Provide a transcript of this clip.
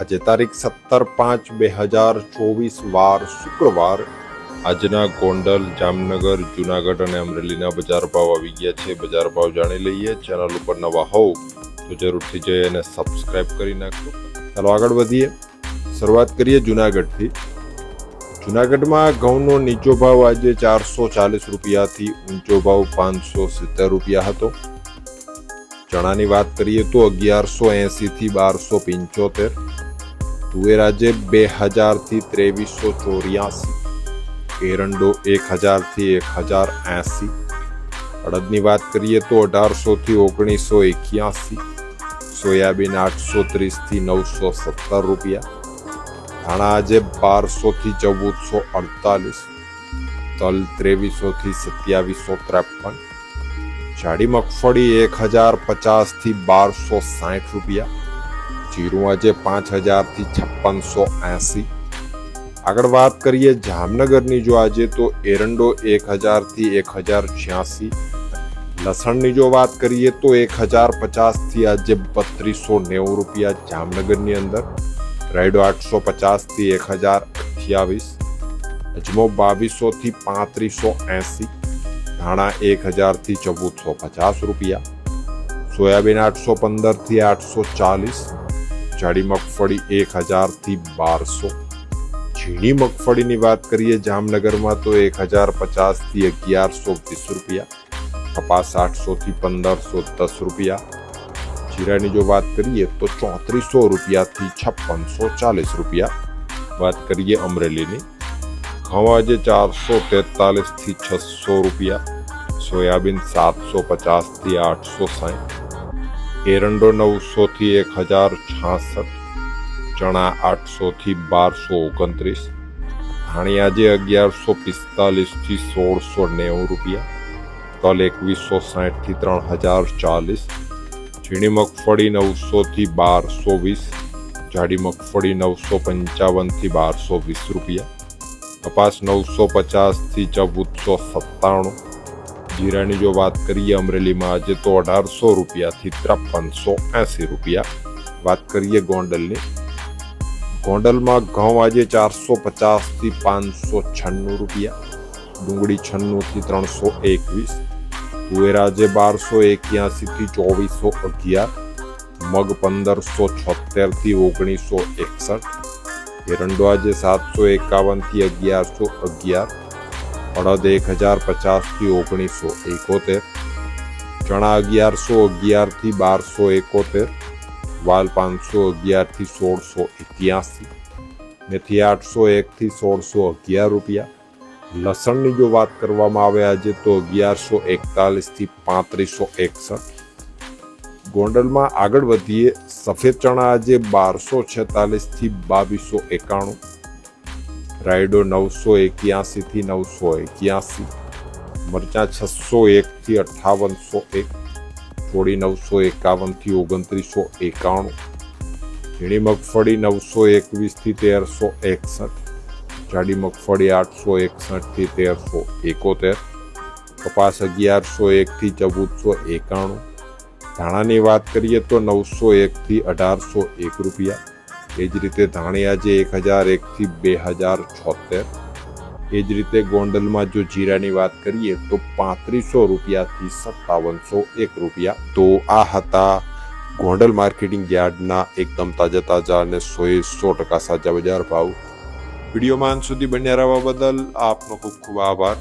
આજે તારીખ સત્તર પાંચ બે હજાર ચોવીસ વાર શુક્રવાર આજના ગોંડલ, જામનગર, જુનાગઢ અને અમરેલીના બજાર ભાવ આવી ગયા છે. બજાર ભાવ જાણી લઈએ. ચેનલ ઉપર નવા હોવ તો જરૂરથી જઈ અને સબસ્ક્રાઇબ કરી નાખો ચાલો આગળ વધીએ. શરૂઆત કરીએ જુનાગઢથી. જુનાગઢમાં ઘઉંનો નીચો ભાવ આજે ચારસો ચાલીસ રૂપિયાથી ઊંચો ભાવ પાંચસો સિત્તેર રૂપિયા હતો. ચણાની વાત કરીએ તો અગિયારસો એંશીથી બારસો પંચોતેર. તુવેર આજે બે હજારથી ત્રેવીસો ચોર્યાસી, એરંડો એક હજારથી એક હજાર એંસી અડદની વાત કરીએ તો અઢારસોથી ઓગણીસો એક્યાસી, સોયાબીન આઠસો ત્રીસથી નવસો સત્તર રૂપિયા. ધાણા આજે બારસોથી ચૌદસો અડતાલીસ, તલ ત્રેવીસોથી સત્યાવીસો ત્રેપન, જાડી મગફળી એક હજાર પચાસથી બારસો સાઠ રૂપિયા. જીરું આજે પાંચ હજારથી છપ્પનસો એંસી. આગળ વાત કરીએ જામનગરની, જો આજે તો એરંડો એક હજારથી એક હજાર છ્યાસી. લસણની જો વાત કરીએ તો એક હજાર પચાસથી આજે બત્રીસો નેવું રૂપિયા જામનગરની અંદર. રાયડો આઠસો પચાસથી એક હજાર અઠ્યાવીસ. અજમો બાવીસોથી પાંત્રીસો એંસી. ધાણા એક હજારથી ચૌદસો પચાસ રૂપિયા. સોયાબીન આઠસો પંદરથી આઠસો ચાલીસ. જાડી મગફળી એક હજારથી બારસો. ઝીણી મગફળીની વાત કરીએ જામનગરમાં તો એક હજાર પચાસથી અગિયારસો વીસ રૂપિયા, કપાસ આઠસોથી પંદરસો દસ રૂપિયા. જીરાની જો વાત કરીએ તો ચોત્રીસો રૂપિયાથી છપ્પનસો ચાલીસ રૂપિયા. વાત કરીએ અમરેલીની, ઘઉં આજે ચારસો તેતાલીસથી છસો રૂપિયા, સોયાબીન સાતસો પચાસથી આઠસો સાઠ એરંડો નવસોથી એક હજાર છાસઠ, ચણા આઠસોથી બારસો ઓગણત્રીસ ધાણિયાજે અગિયારસો પિસ્તાલીસથી સોળસો નેવું રૂપિયા, તલ એકવીસો સાઠથી ત્રણ હજાર ચાલીસ, ઝીણી મગફળી નવસોથી બારસો વીસ, જાડી મગફળી નવસો પંચાવનથી બારસો વીસ રૂપિયા, કપાસ નવસો પચાસથી ચૌદસો સત્તાણું જીરાની જો વાત કરીએ અમરેલીમાં, આજે તો અઢારસો રૂપિયાથી ત્રેપનસો એંસી રૂપિયા. વાત કરીએ ગોંડલની. ગોંડલમાં ઘઉં આજે ચારસો પચાસથી પાંચસો છન્નું રૂપિયા. ડુંગળી છન્નુંથી ત્રણસો એકવીસ. તુવેર આજે બારસો એક્યાસીથી ચોવીસો અગિયાર. મગ પંદરસો છોતેરથી ઓગણીસો એકસઠ. એરંડો આજે સાતસો એકાવનથી અગિયારસો અગિયાર. અડદ એક હજાર પચાસથી ઓગણીસો એકોતેર, ચણા અગિયારસો અગિયારથી બારસો એકોતેર, વાલ પાંચસો અગિયારથી સોળસો એક્યાસી, મેથી આઠસો એકથી સોળસો અગિયાર રૂપિયા. લસણની જો વાત કરવામાં આવે આજે તો અગિયારસો એકતાલીસથી પાંત્રીસો એકસઠ. ગોંડલમાં આગળ વધીએ, સફેદ ચણા આજે બારસો છેતાલીસથી બાવીસો એકાણું. રાયડો નવસો એક્યાસીથી નવસો એક્યાસી, મરચાં છસો એકથી અઠ્ઠાવનસો એક થોડી નવસો એકાવનથી ઓગણત્રીસો એકાણું, ઝીણી મગફળી નવસો એકવીસથી તેરસો એકસઠ, જાડી મગફળી આઠસો એકસઠથી તેરસો એકોતેર, કપાસ અગિયારસો એકથી ચૌદસો એકાણું, ધાણાની વાત કરીએ તો નવસો એકથી અઢારસો એક રૂપિયા એ જ રીતે ધાણિયા જે એક હજાર એકથી બે હજાર છોતેર, એ જ રીતે ગોંડલમાં જો જીરાની વાત કરીએ તો પાંત્રીસો રૂપિયાથી સત્તાવનસો એક રૂપિયા. તો આ હતા ગોંડલ માર્કેટિંગ યાર્ડના એકદમ તાજા તાજા અને સોએ સો ટકા સાચા બજાર ભાવ. વિડીયોમાં સુધી બન્યા રહેવા બદલ આપનો ખૂબ ખૂબ આભાર.